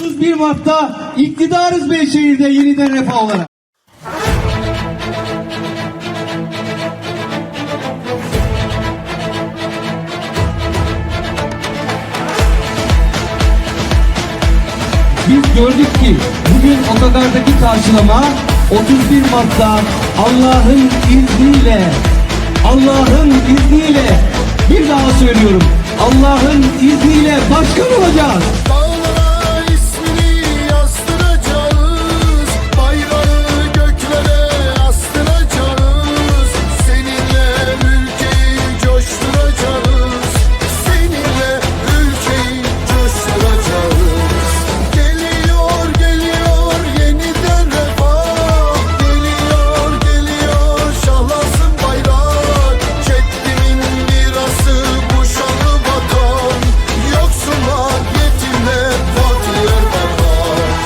31 Mart'ta iktidarız Beyşehir'de yeniden refah olarak. Biz gördük ki bugün otogardaki karşılama 31 Mart'ta Allah'ın izniyle Allah'ın izniyle bir daha söylüyorum Allah'ın izniyle başkan olacağız.